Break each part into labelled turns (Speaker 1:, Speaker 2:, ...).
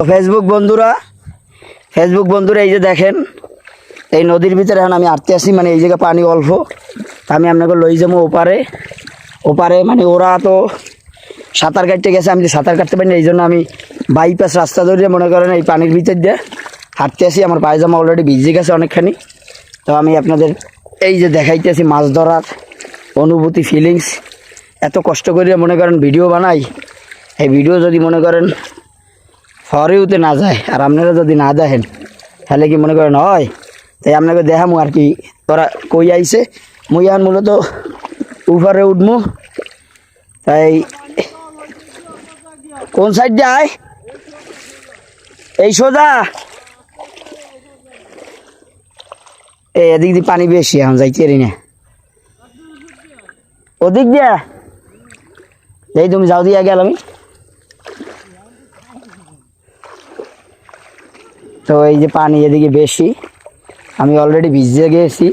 Speaker 1: Facebook বন্ধুরা Facebook বন্ধুরা, এই যে দেখেন, এই নদীর ভিতরে এখন আমি আটতে আসি মানে এই জায়গায় পানি অল্প। আমি আপনাকে লই যাব ওপারে। ওপারে মানে ওরা তো সাঁতার কাটতে গেছে, আমি সাঁতার কাটতে পারি না, এই জন্য আমি বাইপাস রাস্তা ধরে মনে করেন এই পানির ভিতর দিয়ে হাঁটতে আসি আমার পায়জামা অলরেডি ভিজে গেছে অনেকখানি। তো আমি আপনাদের এই যে দেখাইতে দেখাইতেছি মাছ ধরার অনুভূতি ফিলিংস এত কষ্ট করে মনে করেন ভিডিও বানাই, এই ভিডিও যদি মনে করেন ফরেওতে না যায়, আর আপনারা যদি না দেখেন, তাহলে কি মনে করেন হয় তাই আপনাকে দেখামু আর কি, তোরা কই আইছে? মুই এখন মূলত উপরে উঠমু। তাই, কোন সাইড দিয়ে আয়? এই সোজা। এই এদিক দিয়ে পানি বেশি, এখন যাইতে পারি না। ওদিক দিয়া? এই তুমি যাও দিয়া গেল আমি তো এই যে পানি এদিকে বেশি। আমি অলরেডি ভিজে গেছি।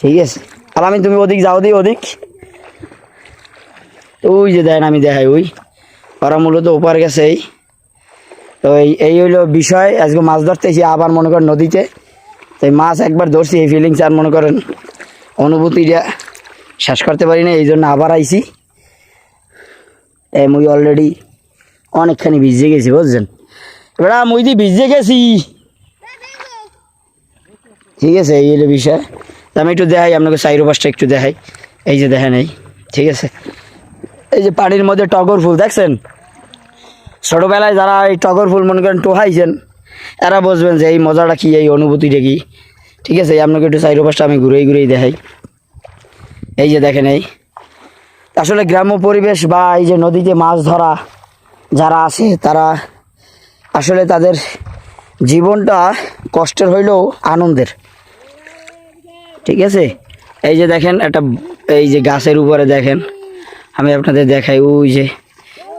Speaker 1: ঠিক আছে? আর আমি তুমি ওদিক যাও দিই ওদিক। ওই যে দেন আমি দেখাই, ওই। ওরা মূলত ওপার গেছে এই। তো এই এই হইল বিষয়। আজকে মাছ ধরতে এসে আবার মনে করেন নদীতে। তো মাছ একবার ধরছি, এই ফিলিংস আর মনে করেন অনুভূতিটা শেষ করতে পারি না, এই জন্য আবার আইছি। এই মুই অলরেডি অনেকখানি ভিজে গেছি, বুঝছেন? এবার মুই দি ভিজে গেছি। ঠিক আছে, এই হলো বিষয়। আমি একটু দেখাই, আপনাকে চাইরো পাশটা একটু দেখাই। এই যে দেখেন এই, ঠিক আছে। এই যে পানির মধ্যে টগর ফুল, দেখছেন? ছোটোবেলায় যারা এই টগর ফুল মনে করেন টোহাইছেন, এরা বুঝবেন যে এই মজাটা কি, এই অনুভূতিটা কি। ঠিক আছে, আপনাকে একটু চাইরো পাশটা আমি ঘুরেই ঘুরেই দেখাই। এই যে দেখেন এই। আসলে গ্রাম্য পরিবেশ বা এই যে নদীতে মাছ ধরা যারা আছে, তারা আসলে তাদের জীবনটা কষ্টের হইলেও আনন্দের। ঠিক আছে? এই যে দেখেন একটা এই যে গাছের উপরে দেখেন আমি আপনাদের দেখাই ওই যে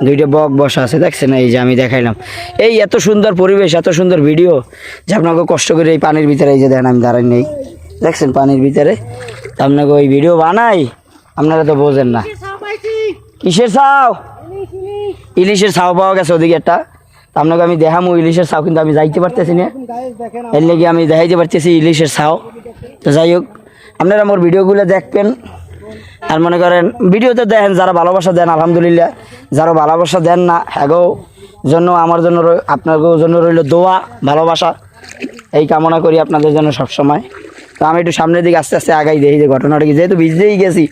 Speaker 1: দুইটা বক বসা আছে দেখছেন? এই যে আমি দেখাইলাম। এই এত সুন্দর পরিবেশ এত সুন্দর ভিডিও যে আপনাকে কষ্ট করে এই পানির ভিতরে এই যে দেখেন আমি দাঁড়াই নেই। দেখছেন পানির ভিতরে? আপনাকে ওই ভিডিও বানাই আপনারা তো বোঝেন না। কিসের ছাও? ইলিশের ছাও পাওয়া গেছে ওদিকে একটা। আপনাকে আমি দেখামো, ইলিশের ছাও কিন্তু আমি যাইতে পারতেছি না। এর লেগে আমি দেখাইতে পারতেছি ইলিশের ছাও। তো যাই হোক, আপনারা আমার ভিডিওগুলো দেখবেন। আর মনে করেন, ভিডিওতে দেখেন, যারা ভালোবাসা দেন, আলহামদুলিল্লাহ, যারা ভালোবাসা দেন না, হ্যাগো, জন্য, আমার জন্য আপনাদের জন্য রইল দোয়া, ভালোবাসা। এই কামনা করি আপনাদের জন্য সবসময়। তো আমি একটু সামনের দিকে আস্তে আস্তে আগাই দেখি যে ঘটনাটা কি। যেহেতু ভিজতেই গেছি,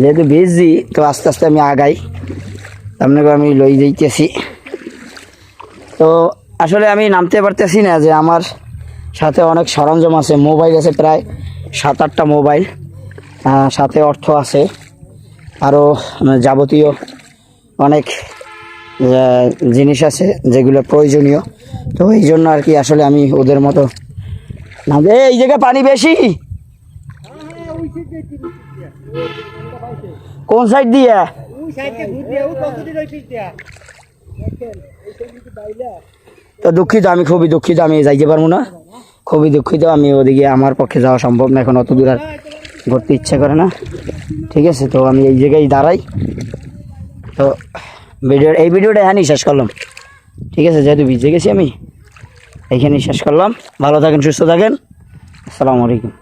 Speaker 1: যেহেতু ভিজছি তো আস্তে আস্তে আমি আগাই। আপনাকে আমি লই যাইতেছি। তো আসলে আমি নামতে পারতেছি না যে আমার সাথে অনেক সরঞ্জাম আছে, মোবাইল আছে প্রায় সাত আটটা মোবাইল সাথে অর্থ আছে আরও যাবতীয় অনেক জিনিস আছে যেগুলো প্রয়োজনীয়। তো এই জন্য আর কি আসলে আমি ওদের মতো এই জায়গায় পানি বেশি? কোন সাইড দিয়ে? তো দুঃখিত, আমি খুবই দুঃখিত, আমি যাইতে পারব না। খুবই দুঃখিত, আমি ওদিকে আমার পক্ষে যাওয়া সম্ভব না, এখন অত দূর আর ঘুরতে ইচ্ছে করে না। ঠিক আছে, তো আমি এই জায়গায় দাঁড়াই। তো ভিডিও এই ভিডিওটা এখানেই শেষ করলাম। ঠিক আছে, যেহেতু ভিজে গেছি আমি এইখানেই শেষ করলাম। ভালো থাকেন, সুস্থ থাকেন। আসসালামু আলাইকুম।